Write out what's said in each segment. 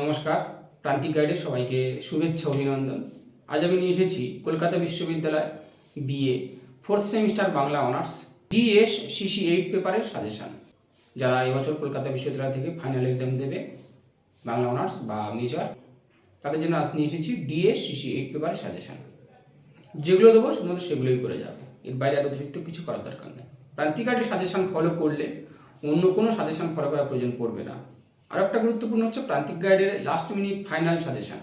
নমস্কার, প্রান্তিক গাইডে সবাইকে শুভেচ্ছা, অভিনন্দন। আজ আমি নিয়ে এসেছি কলকাতা বিশ্ববিদ্যালয় BA fourth semester Bangla honours DS CC eight পেপারের সাজেশান যারা এবছর কলকাতা বিশ্ববিদ্যালয় থেকে ফাইনাল এক্সাম দেবে, বাংলা অনার্স বা মেজর তাদের জন্য আজ নিয়ে এসেছি ডিএস সিসি এইট পেপারের সাজেশান যেগুলো দেবো, শুধুমাত্র সেগুলোই করে যাবে। এর বাইরে আর অতিরিক্ত কিছু করার দরকার নেই। প্রান্তিক গাইডের সাজেশান ফলো করলে অন্য কোনো সাজেশান ফলো করার প্রয়োজন পড়বে না। আর একটা গুরুত্বপূর্ণ হচ্ছে প্রান্তিক গাইডের last minute final suggestion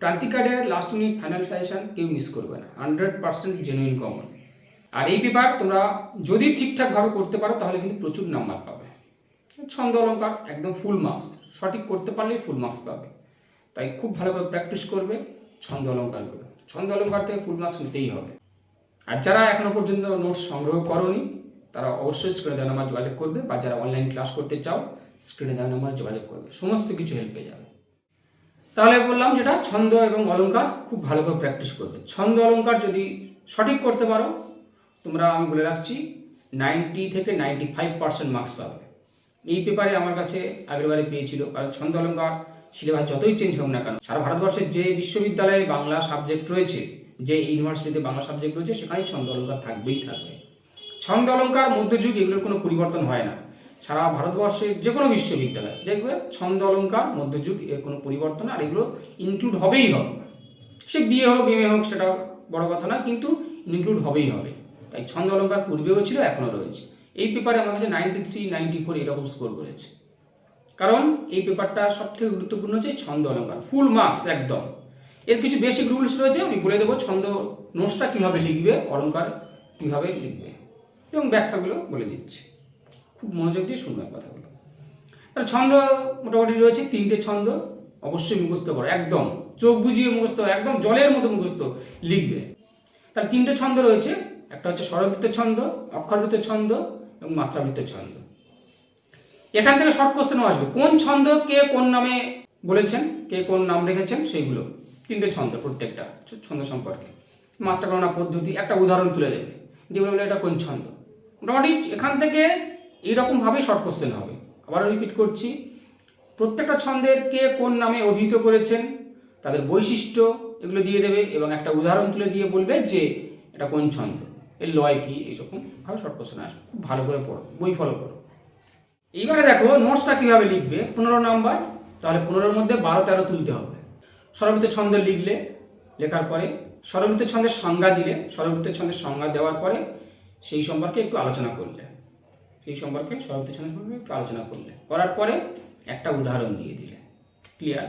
Prantik গাইডের লাস্ট মিনিট ফাইনাল সাজেশান কেউ মিস করবে না হান্ড্রেড পার্সেন্ট জেনুইন কমন আর এই পেপার তোমরা যদি ঠিকঠাকভাবে করতে পারো, তাহলে কিন্তু প্রচুর নাম্বার পাবে। ছন্দ অলঙ্কার, একদম ফুল মার্কস সঠিক করতে পারলেই ফুল মার্কস পাবে। তাই খুব ভালোভাবে প্র্যাকটিস করবে, ছন্দ অলঙ্কার অলঙ্কারগুলো ছন্দ অলঙ্কার থেকে ফুল মার্কস নিতেই হবে। আর যারা এখনও পর্যন্ত নোটস সংগ্রহ করনি, তারা অবশ্যই স্ক্রিনে দেওয়া নাম্বার যোগাযোগ করবে, বা যারা অনলাইন ক্লাস করতে চাও স্ক্রিনে দেওয়া নাম্বার যোগাযোগ করবে। সমস্ত কিছু হেল্প পেয়ে যাবে। তাহলে বললাম যেটা, ছন্দ এবং অলঙ্কার খুব ভালো করে প্র্যাকটিস করবে। ছন্দ অলঙ্কার যদি সঠিক করতে পারো, তোমরা, আমি বলে রাখছি নাইনটি থেকে নাইনটি ফাইভ পার্সেন্ট মার্কস পাবে। এই পেপারে আমার কাছে আগেরবারে পেয়েছিল, কারণ ছন্দ অলঙ্কার সিলেবাস যতই চেঞ্জ হোক না কেন, সারা ভারতবর্ষের যে বিশ্ববিদ্যালয়ে বাংলা সাবজেক্ট রয়েছে, যে ইউনিভার্সিটিতে বাংলা সাবজেক্ট রয়েছে, সেখানেই ছন্দ অলঙ্কার থাকবেই থাকবে। ছন্দ অলঙ্কার মধ্যযুগ, এগুলোর কোনো পরিবর্তন হয় না। সারা ভারতবর্ষের যে কোনো বিশ্ববিদ্যালয়। দেখবে ছন্দ অলঙ্কার মধ্যযুগ, এর কোনো পরিবর্তন আর এগুলো ইনক্লুড হবেই হবে। সে বিয়ে হোক এম হোক, সেটা বড় কথা না কিন্তু ইনক্লুড হবেই হবে। তাই ছন্দ অলঙ্কার পূর্বেও ছিল, এখনও রয়েছে। এই পেপারে আমার কাছে নাইনটি থ্রি নাইনটি ফোর এরকম স্কোর করেছে। কারণ এই পেপারটা সব থেকে গুরুত্বপূর্ণ হচ্ছে ছন্দ অলঙ্কার ফুল মার্কস একদম। এর কিছু বেসিক রুলস রয়েছে, আমি বলে দেবো ছন্দ নোটসটা কীভাবে লিখবে অলঙ্কার কীভাবে লিখবে, এবং ব্যাখ্যাগুলো বলে দিচ্ছি। খুব মনোযোগ দিয়ে শুনবে কথাগুলো তাহলে ছন্দ মোটামুটি রয়েছে, তিনটে ছন্দ অবশ্যই মুখস্থ করো, একদম চোখ বুঝিয়ে মুখস্থ, একদম জলের মতো মুখস্থ লিখবে। তার তিনটে ছন্দ রয়েছে, একটা হচ্ছে স্বরবৃত্ত ছন্দ, অক্ষরবৃত্ত ছন্দ এবং মাত্রাবৃত্ত ছন্দ। এখান থেকে শর্ট কোশ্চেনও আসবে, কোন ছন্দ কে কোন নামে বলেছেন, কে কোন নাম রেখেছেন, সেইগুলো, তিনটে ছন্দ প্রত্যেকটা ছন্দ সম্পর্কে। মাত্রা গণনা পদ্ধতি, একটা উদাহরণ তুলে দেবে, দিয়ে বলে এটা কোন ছন্দ। মোটামুটি এখান থেকে এইরকমভাবেই শর্ট কোশ্চেন হবে। আবারও রিপিট করছি। প্রত্যেকটা ছন্দের কে কোন নামে অভিহিত করেছেন, তাদের বৈশিষ্ট্য এগুলো দিয়ে দেবে এবং একটা উদাহরণ তুলে দিয়ে বলবে যে এটা কোন ছন্দ, এর লয় কি এইরকম ভাবে শর্ট কোশ্চেন আসবে। খুব ভালো করে পড়ো, বই ফলো করো। এইবারে দেখো নোটসটা কীভাবে লিখবে? পনেরো নাম্বার, তাহলে পনেরোর মধ্যে বারো, তেরো তুলতে হবে। স্বরবৃত্ত ছন্দ লিখলে, লেখার পরে, স্বরবৃত্ত ছন্দের সংজ্ঞা দিলে, স্বরবৃত্ত ছন্দের সংজ্ঞা দেওয়ার পরে, সেই সম্পর্কে একটু আলোচনা করলে। সেই সম্পর্কে স্বরবৃত্ত ছন্দের সম্পর্কে একটু আলোচনা করলে। করার পরে একটা উদাহরণ দিয়ে দিলে। ক্লিয়ার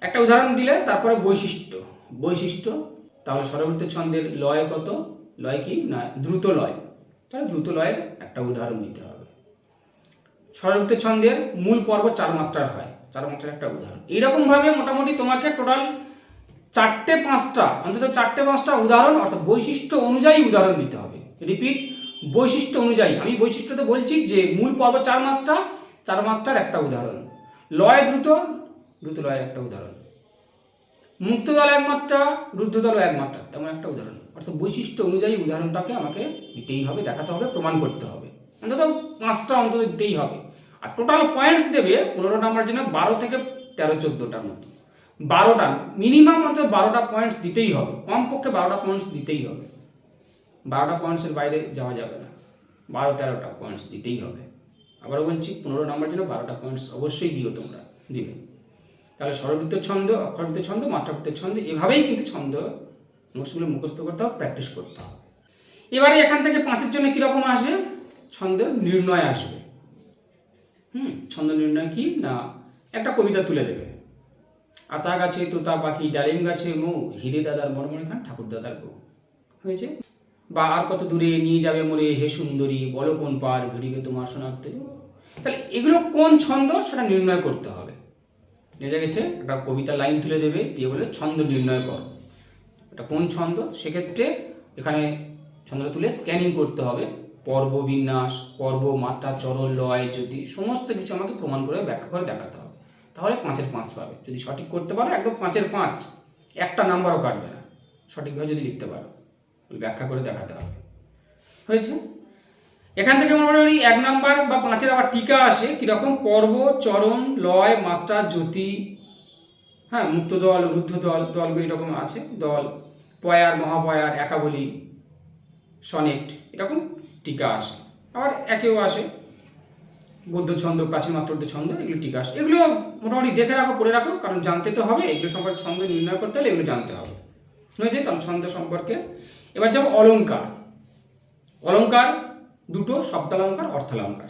একটা উদাহরণ দিলে তারপরে বৈশিষ্ট্য। বৈশিষ্ট্য, তাহলে স্বরবৃত্ত ছন্দের লয় কত? লয় কি? না, দ্রুত লয়। তাহলে দ্রুত লয়ের একটা উদাহরণ দিতে হবে। স্বরবৃত্ত ছন্দের মূল পর্ব চার মাত্রার হয়। চার মাত্রার একটা উদাহরণ। এইরকমভাবে মোটামুটি তোমাকে টোটাল চারটে পাঁচটা, অন্তত চারটে পাঁচটা উদাহরণ অর্থাৎ বৈশিষ্ট্য অনুযায়ী উদাহরণ দিতে হবে। রিপিট বৈশিষ্ট্য অনুযায়ী, আমি বৈশিষ্ট্যতে বলছি যে মূল পর্ব চার মাত্রা, চার মাত্রার একটা উদাহরণ। লয় দ্রুত দ্রুত লয়ের একটা উদাহরণ। মুক্ত দল এক মাত্রা, রুদ্ধ দল একমাত্রা তেমন একটা উদাহরণ। অর্থাৎ বৈশিষ্ট্য অনুযায়ী উদাহরণটাকে আমাকে দিতেই হবে, দেখাতে হবে, প্রমাণ করতে হবে। অন্তত পাঁচটা অন্তত দিতেই হবে। আর টোটাল পয়েন্টস দেবে পনেরো নাম্বার জন্য বারো থেকে তেরো চোদ্দোটার মতো। বারোটা মিনিমাম অন্তত বারোটা পয়েন্টস দিতেই হবে। কমপক্ষে বারোটা পয়েন্টস দিতেই হবে। বারোটা পয়েন্টসের বাইরে যাওয়া যাবে না। বারো, তেরোটা পয়েন্টস দিতেই হবে। আবার বলছি, পনেরো নাম্বার জন্য বারোটা পয়েন্টস অবশ্যই দিও তোমরা, দিবে। তাহলে স্বরবৃত্তের ছন্দ, অক্ষরবৃত্তের ছন্দ, মাত্রাবৃত্তের ছন্দ, এভাবেই কিন্তু ছন্দ নোটসগুলো মুখস্থ করতে হবে প্র্যাকটিস করতে হবে। এবারে এখান থেকে পাঁচের জন্য কীরকম আসবে? ছন্দ নির্ণয় আসবে। হুম, ছন্দ নির্ণয় কি? না, একটা কবিতা তুলে দেবে। আতা গাছে, তোতা পাখি, ডালিম গাছে, মৌ, হিরে দাদার মরমরে থান, ঠাকুর দাদার বউ। হয়েছে? বা আর কত দূরে নিয়ে যাবে মোরে হে সুন্দরী? বলো কোন পার ভিড়িবে তোমার শোনাতে তাহলে এগুলো কোন ছন্দ সেটা নির্ণয় করতে হবে। বোঝা গেছে? একটা কবিতা লাইন তুলে দেবে, দিয়ে বলে ছন্দ নির্ণয় কর। এটা কোন ছন্দ? সেক্ষেত্রে এখানে ছন্দটা তুলে স্ক্যানিং করতে হবে। পর্ব বিন্যাস, পর্ব মাত্রা, চরল, লয় যদি সমস্ত কিছু আমাকে প্রমাণ করে, ব্যাখ্যা করে দেখাতে হবে। তাহলে পাঁচের পাঁচ পাবে। যদি সঠিক করতে পারো, একদম পাঁচের পাঁচ। একটা নাম্বারও কাটবে না। সঠিকভাবে যদি লিখতে পারো। ব্যাখ্যা করে দেখাতে হবে। হয়েছে? এখান থেকে মোটামুটি এক নাম্বার বা পাঁচের আবার টিকা আসে, কীরকম? পর্ব, চরণ, লয়, মাত্রা, জ্যোতি হ্যাঁ মুক্ত দল, রুদ্ধ দল, দলগুলি এরকম আছে, দল, পয়ার, মহাপয়ার, একাবলি, সনেট, এরকম টিকা আসে। আবার একেও আসে গদ্য ছন্দ, প্রাচীন মাত্রদ্য ছন্দ, এগুলো টিকা আসে। এগুলো মোটামুটি দেখে রাখো, পড়ে রাখো, কারণ জানতে তো হবে, এগুলো সম্পর্কে ছন্দ নির্ণয় করতে হলে এগুলো জানতে হবে। হয়েছে? তাহলে ছন্দ সম্পর্কে এবার যাব অলঙ্কার অলঙ্কার দুটো শব্দালঙ্কার, অর্থালঙ্কার।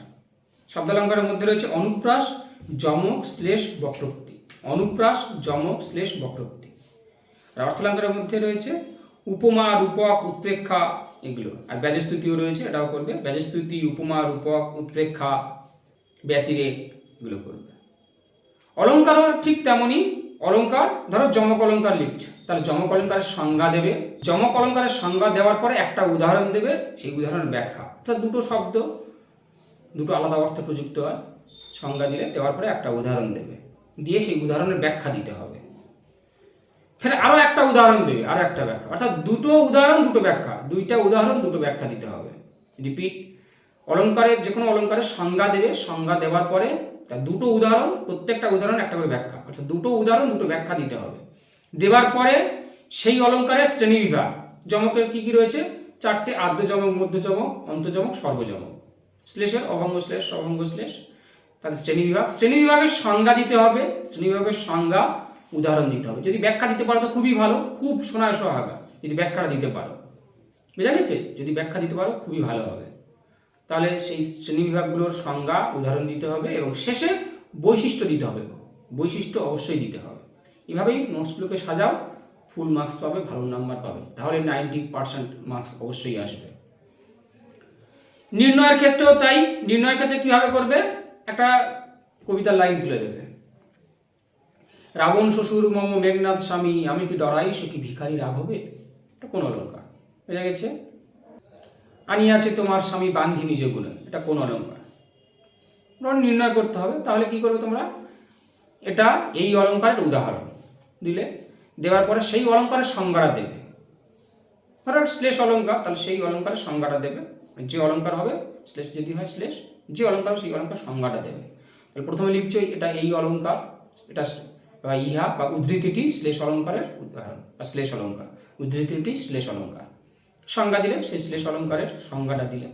শব্দালঙ্কারের মধ্যে রয়েছে অনুপ্রাস, যমক শ্লেষ বক্রোক্তি। অনুপ্রাস, যমক শ্লেষ বক্রোক্তি। আর অর্থালঙ্কারের মধ্যে রয়েছে উপমা, রূপক, উৎপ্রেক্ষা এগুলো। আর ব্যাজস্তুতিও রয়েছে, এটাও করবে। ব্যাজস্তুতি, উপমা, রূপক, উৎপ্রেক্ষা, ব্যতিরেক এগুলো করবে। অলঙ্কারও ঠিক তেমনই অলঙ্কার, ধরো যমক অলঙ্কার লিখছো। তাহলে যমক অলঙ্কারের সংজ্ঞা দেবে। যমক অলঙ্কারের সংজ্ঞা দেওয়ার পরে একটা উদাহরণ দেবে, সেই উদাহরণের ব্যাখ্যা। অর্থাৎ দুটো শব্দ, দুটো আলাদা অর্থে প্রযুক্ত হয়। সংজ্ঞা দিলে, দেওয়ার পরে একটা উদাহরণ দেবে। দিয়ে সেই উদাহরণের ব্যাখ্যা দিতে হবে। ফের আরও একটা উদাহরণ দেবে আরও একটা ব্যাখ্যা। অর্থাৎ দুটো উদাহরণ, দুটো ব্যাখ্যা। দুইটা উদাহরণ, দুটো ব্যাখ্যা দিতে হবে। রিপিট। অলঙ্কারের যে কোনো অলঙ্কারের সংজ্ঞা দেবে। সংজ্ঞা দেওয়ার পরে তার দুটো উদাহরণ, প্রত্যেকটা উদাহরণ একটা করে ব্যাখ্যা। অর্থাৎ দুটো উদাহরণ, দুটো ব্যাখ্যা দিতে হবে। দেওয়ার পরে সেই অলঙ্কারের শ্রেণি বিভাগ যমকের কি কি রয়েছে? চারটে আদ্য যমক, মধ্য যমক অন্তযমক সর্বযমক শ্লেষের অভঙ্গ শ্লেষ সভঙ্গ শ্লেষ তাদের শ্রেণি বিভাগ শ্রেণি বিভাগের সংজ্ঞা দিতে হবে শ্রেণি বিভাগের সংজ্ঞা উদাহরণ দিতে হবে। যদি ব্যাখ্যা দিতে পারো তো খুবই ভালো, খুব সোনায় সোহাগা, যদি ব্যাখ্যাটা দিতে পারো। বোঝা গেছে? যদি ব্যাখ্যা দিতে পারো, খুবই ভালো হবে। তাহলে সেই শ্রেণি বিভাগগুলোর সংজ্ঞা উদাহরণ দিতে হবে এবং শেষে বৈশিষ্ট্য দিতে হবে। বৈশিষ্ট্য অবশ্যই দিতে হবে। এভাবেই নোটসগুলোকে সাজাও, ফুল মার্কস পাবে, ভালো নাম্বার পাবে। তাহলে নাইনটি পার্সেন্ট মার্কস অবশ্যই আসবে। নির্ণয়ের ক্ষেত্রেও তাই। নির্ণয়ের ক্ষেত্রে কীভাবে করবে? একটা কবিতার লাইন তুলে দেবে। রাবণ শ্বশুর মম মেঘনাথ স্বামী, আমি কি ডরাই, সে কি ভিখারি রাগ হবে এটা কোনো অলঙ্কার বোঝা গেছে? আনিয়াছে তোমার স্বামী বান্ধি নিজ এটা কোন অলঙ্কার? তোমার নির্ণয় করতে হবে, তাহলে কি করবে তোমরা? এটা এই অলঙ্কারের উদাহরণ দিলে, দেওয়ার পরে সেই অলঙ্কারের সংজ্ঞাটা দেবে। ধরো শ্লেষ অলঙ্কার, তাহলে সেই অলঙ্কারের সংজ্ঞাটা দেবে। যে অলঙ্কার হবে, শ্লেষ যদি হয় শ্লেষ, যে অলঙ্কার সেই অলঙ্কার সংজ্ঞাটা দেবে। তাহলে প্রথমে লিখছো এটা এই অলঙ্কার, এটা বা ইহা বা উদ্ধৃতিটি শ্লেষ অলঙ্কারের উদাহরণ, বা শ্লেষ অলঙ্কার, উদ্ধৃতিটি শ্লেষ অলঙ্কার। সংজ্ঞা দিলে সেই শ্লেষ অলঙ্কারের সংজ্ঞাটা দিলে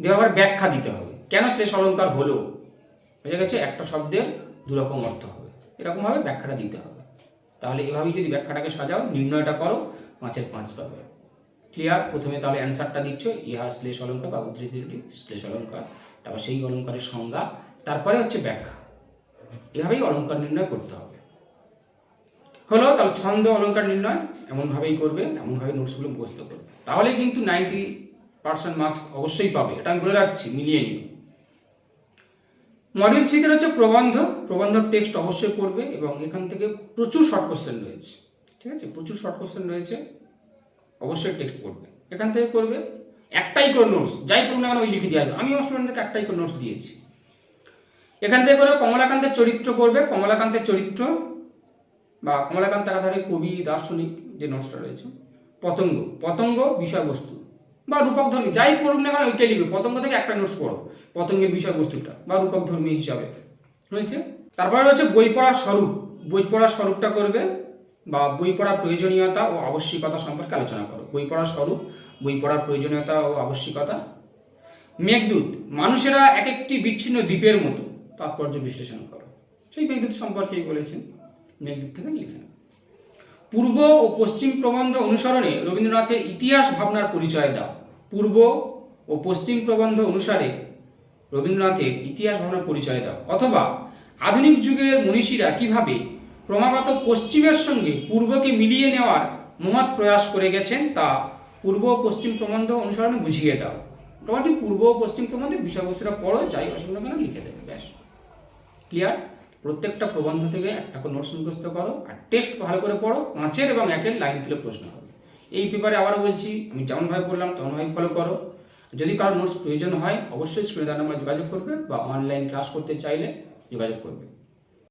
দেওয়ার আবার ব্যাখ্যা দিতে হবে। কেন শ্লেষ অলঙ্কার হলো? বোঝা গেছে, একটা শব্দের দুরকম অর্থ হবে। এরকমভাবে ব্যাখ্যাটা দিতে হবে। তাহলে এভাবেই যদি ব্যাখ্যাটাকে সাজাও, নির্ণয়টা করো, পাঁচের পাঁচ পাবে। ক্লিয়ার প্রথমে তাহলে অ্যান্সারটা দিচ্ছ, ইহা শ্লেষ অলঙ্কার বা উদ্ধৃতিটি শ্লেষ অলঙ্কার তারপর সেই অলঙ্কারের সংজ্ঞা, তারপরে হচ্ছে ব্যাখ্যা। এভাবেই অলঙ্কার নির্ণয় করতে হবে। হলো, তাহলে ছন্দ অলঙ্কার নির্ণয় এমনভাবেই করবে, এমনভাবে নোটসগুলো মুখস্থ করবে। তাহলে কিন্তু নাইনটি পার্সেন্ট মার্কস অবশ্যই পাবে, এটা আমি বলে রাখছি, মিলিয়ে নিও মডিউল থ্রিতে হচ্ছে প্রবন্ধ প্রবন্ধ টেক্সট অবশ্যই পড়বে এবং এখান থেকে প্রচুর শর্ট কোশ্চেন রয়েছে, ঠিক আছে? প্রচুর শর্ট কোশ্চেন রয়েছে, অবশ্যই টেক্সট পড়বে। এখান থেকে করবে, একটাই করে নোটস যাই পড়ুন না কেন ওই লিখে আসবে আমি আমার স্টুডেন্টদেরকে একটাই করে নোটস দিয়েছি। এখান থেকে করে কমলাকান্তের চরিত্র করবে, কমলাকান্তের চরিত্র বা কমলাকান্ত একাধারে কবি, দার্শনিক যে নোটসটা রয়েছে, পতঙ্গ পতঙ্গ বিষয়বস্তু বা রূপক ধর্মী যাই পড়ুক না কেন ওইটাই লিখবে। পতঙ্গ থেকে একটা নোটস পড়ো, পতঙ্গের বিষয়বস্তুটা বা রূপক ধর্মী হিসাবে। হয়েছে? তারপরে রয়েছে বই পড়ার স্বরূপ। বই পড়ার স্বরূপটা করবে বা বই পড়ার প্রয়োজনীয়তা ও আবশ্যিকতা সম্পর্কে আলোচনা করো। বই পড়ার স্বরূপ, বই পড়ার প্রয়োজনীয়তা ও আবশ্যিকতা। মেঘদূত, মানুষেরা এক একটি বিচ্ছিন্ন দ্বীপের মতো তাৎপর্য বিশ্লেষণ করো। সেই মেঘদূত সম্পর্কেই বলেছেন। মেঘদূত থেকে লিখে। পূর্ব ও পশ্চিম প্রবন্ধ অনুসরণে রবীন্দ্রনাথের ইতিহাস ভাবনার পরিচয় দাও। পূর্ব ও পশ্চিম প্রবন্ধ অনুসারে রবীন্দ্রনাথের ইতিহাস ভাবনার পরিচয় দাও। অথবা আধুনিক যুগের মনীষীরা কীভাবে ক্রমাগত পশ্চিমের সঙ্গে পূর্বকে মিলিয়ে নেওয়ার মহৎ প্রয়াস করে গেছেন তা পূর্ব ও পশ্চিম প্রবন্ধ অনুসরণে বুঝিয়ে দাও। মোটামুটি পূর্ব ও পশ্চিম প্রবন্ধের বিষয়বস্তুটা পড়ো, যাই অসুবিধা কেন লিখে দেবে, ব্যাস। ক্লিয়ার প্রত্যেকটা প্রবন্ধ থেকে একটা করে নোটস মুখস্থ করো আর টেক্সট ভালো করে পড়ো, পাঁচের এবং একের লাইন তুলে প্রশ্ন হবে এই পেপারে আবারও বলছি, আমি যেমনভাবে বললাম তেমনভাবে ফলো করো। যদি কারও নোটস প্রয়োজন হয়, অবশ্যই স্ক্রিনে দ্বারা নাম্বার যোগাযোগ করবে বা অনলাইন ক্লাস করতে চাইলে যোগাযোগ করবে।